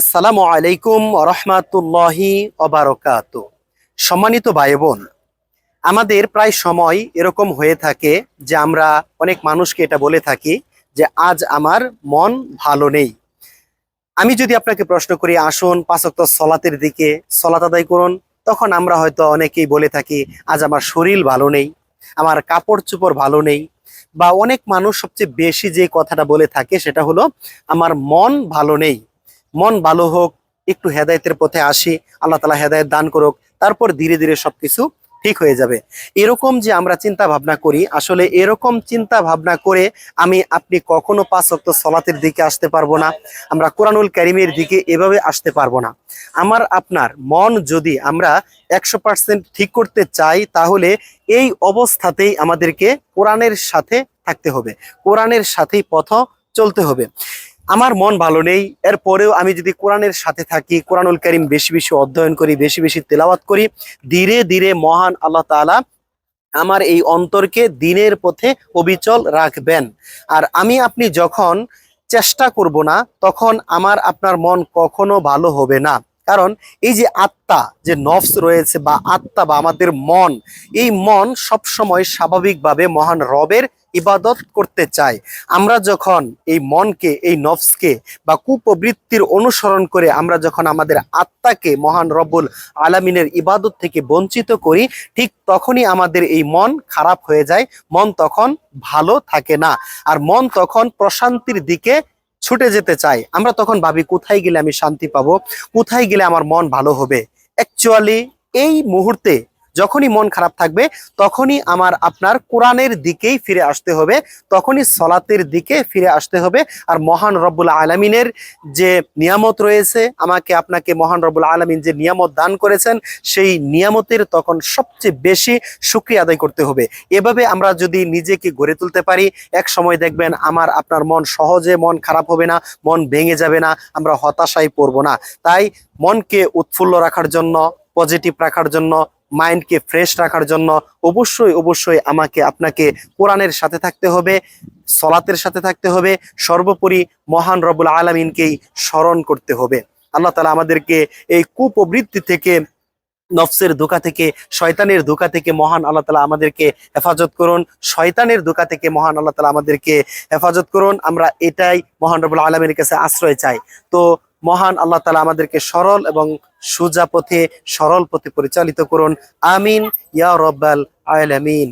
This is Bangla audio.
আসসালামু আলাইকুম রহমাতুল্লাহি অবারকাত সম্মানিত ভাই বোন আমাদের প্রায় সময় এরকম হয়ে থাকে যে আমরা অনেক মানুষকে এটা বলে থাকি যে আজ আমার মন ভালো নেই। আমি যদি আপনাকে প্রশ্ন করি, আসুন পাঁচক্ত সলাতের দিকে সলাত আদায় করুন, তখন আমরা হয়তো অনেকেই বলে থাকি, আজ আমার শরীর ভালো নেই, আমার কাপড় চোপড় ভালো নেই, বা অনেক মানুষ সবচেয়ে বেশি যে কথাটা বলে থাকে সেটা হলো, আমার মন ভালো নেই। মন ভালো হোক, একটু হেদায়তের পথে আসি, আল্লাহ তালা হেদায়ত দান করুক, তারপর ধীরে ধীরে সবকিছু ঠিক হয়ে যাবে। এরকম যে আমরা চিন্তা ভাবনা করি, আসলে এরকম চিন্তা ভাবনা করে আমি আপনি কখনো পাঁচ অক্ট সলাতের দিকে আসতে পারব না, আমরা কোরআনুল ক্যারিমের দিকে এভাবে আসতে পারব না। আমার, আপনার মন যদি আমরা একশো পার্সেন্ট ঠিক করতে চাই, তাহলে এই অবস্থাতেই আমাদেরকে কোরআনের সাথে থাকতে হবে। কোরআনের সাথেই পথ চলতে হবে। আমার মন ভালো নেই, এরপরেও আমি যদি কোরআনের সাথে থাকি, কোরআনুল করিম বেশি বেশি অধ্যয়ন করি, বেশি বেশি তেলাওয়াত করি, ধীরে ধীরে মহান আল্লাহ তাআলা আমার এই অন্তরকে দিনের পথে অবিচল রাখবেন। আর আমি, আপনি যখন চেষ্টা করব না, তখন আমার, আপনার মন কখনো ভালো হবে না। কারণ এই যে আত্মা, যে নফস রয়েছে বা আত্মা বা আমাদের মন, এই মন সব সময় স্বাভাবিকভাবে মহান রবের ইবাদত করতে চাই। আমরা যখন এই মনকে, এই নফসকে বা কুপ্রবৃত্তির অনুসরণ করে আমরা যখন আমাদের আত্মাকে মহান রব্বুল আলামিনের ইবাদত থেকে বঞ্চিত করি, ঠিক তখনই আমাদের এই মন খারাপ হয়ে যায়, মন তখন ভালো থাকে না। আর মন তখন প্রশান্তির দিকে ছুটে যেতে চাই আমরা তখন ভাবি, কোথায় গেলে আমি শান্তি পাবো? কোথায় গেলে আমার মন ভালো হবে? অ্যাকচুয়ালি এই মুহূর্তে যখনই মন খারাপ থাকবে, তখনই আমার আপনার কোরআনের দিকেই ফিরে আসতে হবে, তখনই সলাতের দিকে ফিরে আসতে হবে। আর মহান রব্বুল আলমিনের যে নিয়ামত রয়েছে, আমাকে আপনাকে মহান রব্বুল আলমিন যে নিয়ামত দান করেছেন, সেই নিয়ামতের তখন সবচেয়ে বেশি সুক্রিয়া আদায় করতে হবে। এভাবে আমরা যদি নিজেকে গড়ে তুলতে পারি, এক সময় দেখবেন আমার আপনার মন সহজে মন খারাপ হবে না, মন ভেঙে যাবে না, আমরা হতাশায় পড়ব না। তাই মনকে উৎফুল্ল রাখার জন্য পজিটিভ রাখার জন্য মাইন্ডকে ফ্রেশ রাখার জন্য অবশ্যই অবশ্যই আমাকে, আপনাকে কোরআনের সাথে থাকতে হবে, সলাতের সাথে থাকতে হবে, সর্বোপরি মহান রবুল আলমিনকেই স্মরণ করতে হবে। আল্লাহ তালা আমাদেরকে এই কুপ্রবৃত্তি থেকে, নফসের ধোকা থেকে, শয়তানের ধোকা থেকে মহান আল্লাহ তালা আমাদেরকে হেফাজত করুন। শয়তানের ধোকা থেকে মহান আল্লাহ তালা আমাদেরকে হেফাজত করুন। আমরা এটাই মহান রবুল আলমীর কাছে আশ্রয় চাই। তো মহান আল্লাহ তালা আমাদেরকে সরল এবং সোজা পথে সরল পথে পরিচালিত করুন। আমিন। ইয়া রব্বাল আলামিন।